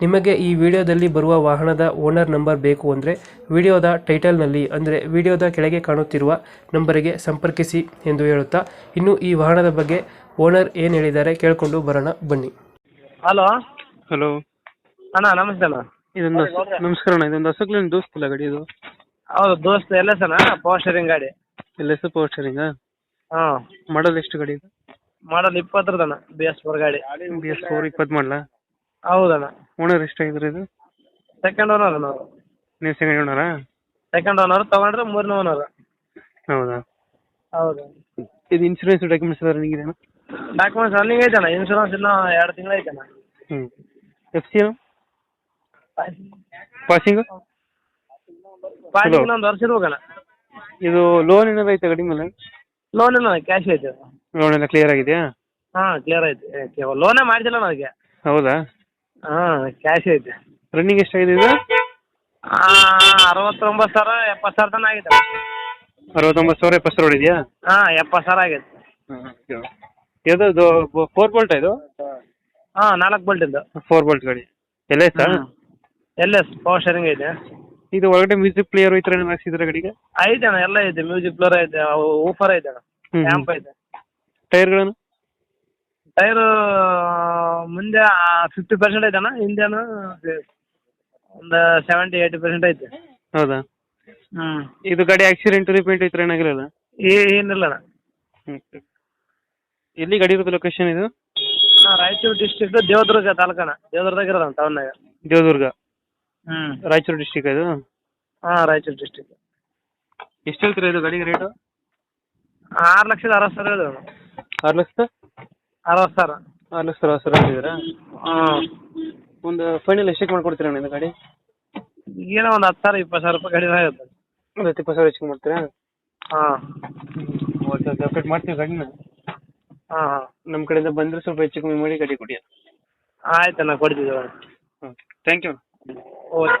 ನಿಮಗೆ ಈ ವಿಡಿಯೋದಲ್ಲಿ ಬರುವ ವಾಹನದ ಓನರ್ ನಂಬರ್ ಬೇಕು ಅಂದರೆ ವಿಡಿಯೋದ ಟೈಟಲ್ನಲ್ಲಿ ಅಂದರೆ ವಿಡಿಯೋದ ಕೆಳಗೆ ಕಾಣುತ್ತಿರುವ ನಂಬರಿಗೆ ಸಂಪರ್ಕಿಸಿ ಎಂದು ಹೇಳುತ್ತಾ ಇನ್ನು ಈ ವಾಹನದ ಬಗ್ಗೆ ಓನರ್ ಏನು ಹೇಳಿದ್ದಾರೆ ಕೇಳಿಕೊಂಡು ಬರೋಣ ಬನ್ನಿ. ಹಲೋ? ಹಲೋ. ಅಣ್ಣ ನಮಸ್ತೆ ಅಣ್ಣ. ಇದೊಂದು ನಮಸ್ಕಾರ ಅಣ್ಣ ಇದೊಂದು ಹಸಕ್ಲೇನು ದೋಸ್ತಿಲ್ಲ ಗಾಡಿ ಇದು? ಹೌದು ದೋಸ್ತ್ ಎಲ್ಲ ಸಣ್ಣ ಪವರ್ ಸ್ಟೇರಿಂಗ್ ಗಾಡಿ. ಎಲ್ಲ ಹೆಸರು ಪವರ್ ಸ್ಟೇರಿಂಗಾ ಹಾಂ. ಮಾಡಲ್ ಎಷ್ಟು ಗಾಡಿ ಇದು? ಮಾಡಲ್ ಇಪ್ಪತ್ತರದಣ್ಣ ಬಿ ಎಸ್ ಫೋರ್ ಗಾಡಿ. ಬಿ ಎಸ್ ಫೋರ್ ಇಪ್ಪತ್ತು ಮಾಡಲ ಹೌದಣ್ಣ. ಓನರ್ ಎಷ್ಟಾಗಿದ್ರೆ ಇದು? ಸೆಕೆಂಡ್ ಓನರ್ ನಾವು ನೀವು ಸೆಕೆಂಡ್ ಓನರಾ ಸೆಕೆಂಡ್ ಓನರ್ ತಗೊಂಡ್ರೆ ಮೂರನೇ ಓನರ್ ಹೌದಾ? ಹೌದು. ಇದು ಇನ್ಶೂರೆನ್ಸ್ ಡಾಕ್ಯುಮೆಂಟ್ಸ್ ಎಲ್ಲ ರನ್ನಿಂಗ್ ಇದೆಯಾ ಡಾಕ್ಯುಮೆಂಟ್ಸ್ ರನ್ನಿಂಗ್ ಅಣ್ಣ ಇನ್ಶೂರೆನ್ಸ್ ಇನ್ನೂ ಎರಡು ತಿಂಗಳು ಐತಣ್ಣ. ಹ್ಞೂ ಎಫ್ ಸಿ ಪಾಸಿಂಗ್ ಪಾಯಿಂಟ್ ಇನ್ನೊಂದು ವರ್ಷ ಇರ್ಬೇಕಣ್ಣ. ಇದು ಲೋನ್ ಏನಾದ್ರು ಐತೆ ಗಾಡಿ ಮೇಲೆ? ಲೋನ್ ಇಲ್ಲ ಕ್ಯಾಶ್ ಐತೆ. ಲೋನ್ ಎಲ್ಲ ಕ್ಲಿಯರ್ ಆಗಿದೆಯಾ? ಹಾ ಕ್ಲಿಯರ್ ಐತೆ. ಲೋನೇ ಮಾಡಿದಿಲ್ಲ ನನಗೆ ಹೌದಾ? ಹಾಂ ಕ್ಯಾಶ್ ಐತೆ. ರನ್ನಿಂಗ್ ಎಷ್ಟಾಗಿದೆ ಇದು? ಅರವತ್ತೊಂಬತ್ತು ಸಾವಿರ ಎಪ್ಪತ್ತು ಸಾವಿರ ತನಕ ಆಗೈತೆ ಅರವತ್ತೊಂಬತ್ತು ಸಾವಿರ ಎಪ್ಪತ್ತು ಸಾವಿರ ಇದೆಯಾ ಹಾಂ ಎಪ್ಪತ್ತು ಸಾವಿರ ಆಗೈತೆ ಯಾವ್ದು ಫೋರ್ ಬೋಲ್ಟ್ ಇದು? ಹಾಂ ನಾಲ್ಕು ಇದು. ಫೋರ್ ಬೋಲ್ಟ್ ಗಾಡಿ. ಎಲ್ಲ ಐತಾ ಎಲ್ ಎಸ್ ಪವರ್ ಶೇರಿಂಗ್ ಐತೆ. ಇದು ಒಳಗಡೆ ಮ್ಯೂಸಿಕ್ ಪ್ಲೇಯರ್ ಈ ಥರ ಏನು ಹಾಕ್ಸಿದ್ರೆ ಗಾಡಿಗೆ? ಐತೆ ಅಣ್ಣ ಎಲ್ಲ ಇದೆ ಮ್ಯೂಸಿಕ್ ಪ್ಲೇಯರ್ ಐತೆ ಊಫರ್ ಐತೆ ಅಣ್ಣ. ಹ್ಮ್. ಲ್ಯಾಂಪ್ ಐತೆ. ಟೈರ್ಗಳನ್ನು ಟೈರು ಮುಂದೆ ಫಿಫ್ಟಿ ಪರ್ಸೆಂಟ್ ಐತಣ್ಣ? ಹಿಂದೆನು ಒಂದು ಸೆವೆಂಟಿ ಏಯ್ಟಿ ಪರ್ಸೆಂಟ್ ಐತೆ. ಹೌದಾ? ಹ್ಞೂ ಇದು ಗಾಡಿ ಆಕ್ಸಿಡೆಂಟ್ ರಿಪೇಂಟ್ ಥರ ಏನಾಗಿರಲ್ಲ ಏನಿಲ್ಲ ಅಣ್ಣ. ಎಲ್ಲಿ ಗಾಡಿ ಇರೋದು ಲೊಕೇಶನ್ ಇದು? ನಾ ರಾಯಚೂರು ಡಿಸ್ಟ್ರಿಕ್ಟ್ ದೇವದುರ್ಗ ತಾಲೂಕಣ್ಣ. ದೇವದುರ್ಗದಾಗ ಟೌನ್ ಟೌನ್ನಾಗ ದೇವದುರ್ಗ? ಹ್ಮ್. ರಾಯಚೂರು ಡಿಸ್ಟಿಕ್ ಇದು? ಹಾಂ ರಾಯಚೂರು ಡಿಸ್ಟ್ರಿಕ್ಟ್ ಎಷ್ಟು ಹೇಳ್ತೀರಾ ಇದು ಗಾಡಿಗೆ ರೇಟು ಆರು ಲಕ್ಷದ ಅರವತ್ತು ಸಾವಿರ ಹೇಳಿದೆ ಅಣ್ಣ. ಆರು ಲಕ್ಷದ? ಅರವತ್ತು ಸಾವಿರ. ಆರು ಲಕ್ಷ ಅರವತ್ತು ಸಾವಿರ ಹೇಳಿದ್ದೀರಾ ಹಾಂ. ಒಂದು ಫೈನಲ್ ಎಷ್ಟಕ್ಕೆ ಮಾಡ್ಕೊಡ್ತೀರಾ ಅಣ್ಣ ಇದು ಗಾಡಿ? ಏನೋ ಒಂದು ಹತ್ತು ಸಾವಿರ ಇಪ್ಪತ್ತು ಸಾವಿರ ರೂಪಾಯಿ ಕಡಿಮೆ ಆಗುತ್ತೆ. ಒಂದು ಹತ್ತು ಇಪ್ಪತ್ತು ಸಾವಿರ ಹೆಚ್ಚಿಗೆ ಮಾಡ್ತೀರಾ? ಹಾಂ. Okay okay. ಅಪ್ಡೇಟ್ ಮಾಡ್ತೀವಿ ಗಾಡಿನ ಹಾಂ ಹಾಂ. ನಮ್ಮ ಕಡೆಯಿಂದ ಬಂದರೆ ಸ್ವಲ್ಪ ಹೆಚ್ಚು ಕಮ್ಮಿ ಮಾಡಿ ಗಾಡಿ ಕೊಡಿ ಆಯ್ತಣ್ಣ ಕೊಡ್ತೀವಿ ಓಕೆ ಥ್ಯಾಂಕ್ ಯು ಓಕೆ.